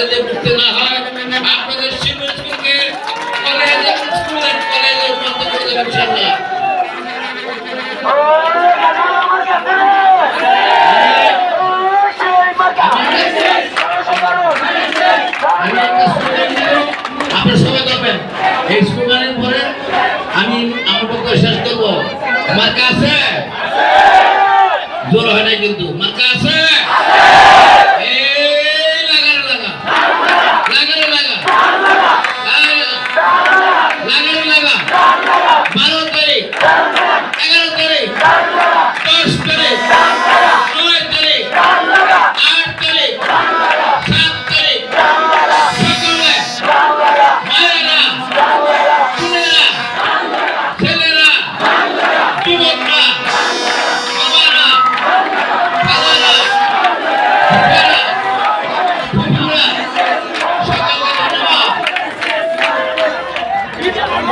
যাতে না হয়, আপনাদের কলেজ কলেজে দেবেন পরে আমি শেষ আছে? জোর হয় নাই কিন্তু। মার্কা আছে?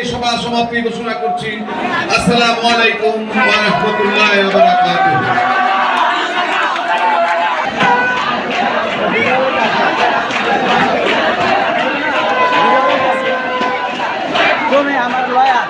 এই সভা সমাপ্তি ঘোষণা করছি। আসসালামু আলাইকুম ওয়া রাহমাতুল্লাহি ওয়া বারাকাতুহু। আমার লয়া